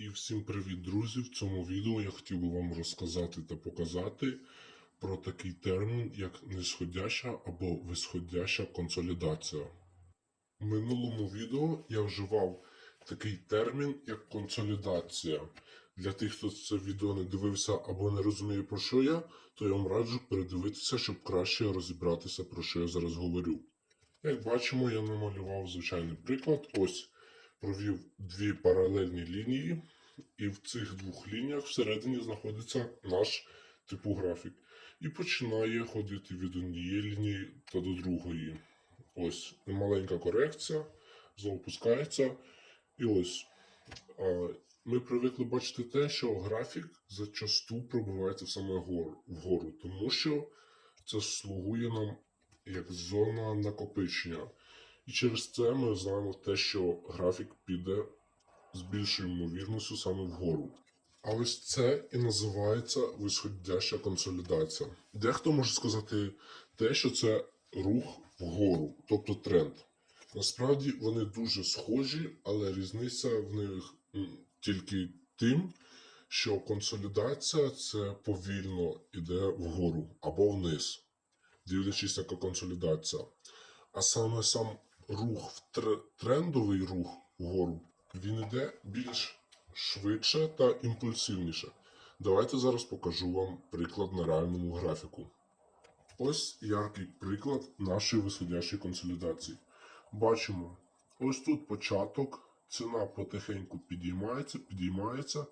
І всім привіт, друзі! В цьому відео я хотів би вам розказати та показати про такий термін, як нисходяща або висходяща консолідація. В минулому відео я вживав такий термін, як консолідація. Для тих, хто це відео не дивився або не розуміє, про що я, то я вам раджу передивитися, щоб краще розібратися, про що я зараз говорю. Як бачимо, я намалював звичайний приклад. Ось провів дві паралельні лінії, і в цих двох лініях всередині знаходиться наш типу графік. І починає ходити від однієї лінії та до другої. Ось маленька корекція, знову пускається. І ось ми привикли бачити те, що графік зачасту пробивається саме вгору, тому що це слугує нам як зона накопичення. І через це ми знаємо те, що графік піде з більшою ймовірністю саме вгору. А ось це і називається висходяща консолідація. Дехто може сказати те, що це рух вгору, тобто тренд. Насправді вони дуже схожі, але різниця в них тільки тим, що консолідація це повільно йде вгору або вниз, дивлячись, яка консолідація. А саме сам рух, в тр- трендовий рух вгору, він йде більш швидше та імпульсивніше. Давайте зараз покажу вам приклад на реальному графіку. Ось яркий приклад нашої висходящої консолідації. Бачимо, ось тут початок, ціна потихеньку підіймається, підіймається,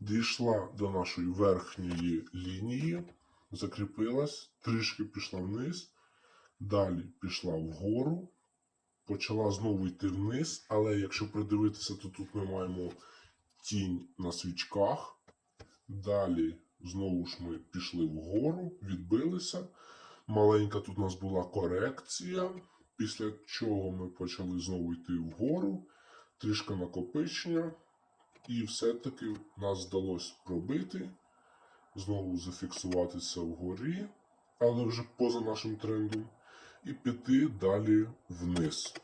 дійшла до нашої верхньої лінії, закріпилась, трішки пішла вниз, далі пішла вгору, почала знову йти вниз, але якщо придивитися, то тут ми маємо тінь на свічках. Далі знову ж ми пішли вгору, відбилися. Маленька тут у нас була корекція, після чого ми почали знову йти вгору, трішки накопичення, і все-таки нас вдалося пробити, знову зафіксуватися вгорі, але вже поза нашим трендом, і піти далі вниз.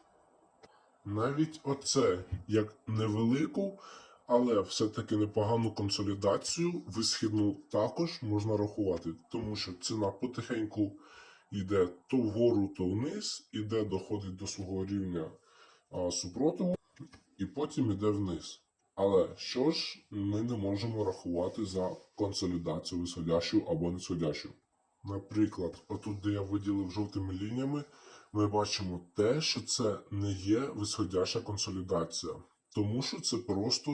Навіть оце як невелику, але все-таки непогану консолідацію висхідну також можна рахувати, тому що ціна потихеньку йде то вгору, то вниз, іде, доходить до свого рівня а, супротиву, і потім йде вниз. Але що ж ми не можемо рахувати за консолідацію висходящу або нисходящу? Наприклад, отут, де я виділив жовтими лініями, ми бачимо те, що це не є висходяща консолідація, тому що це просто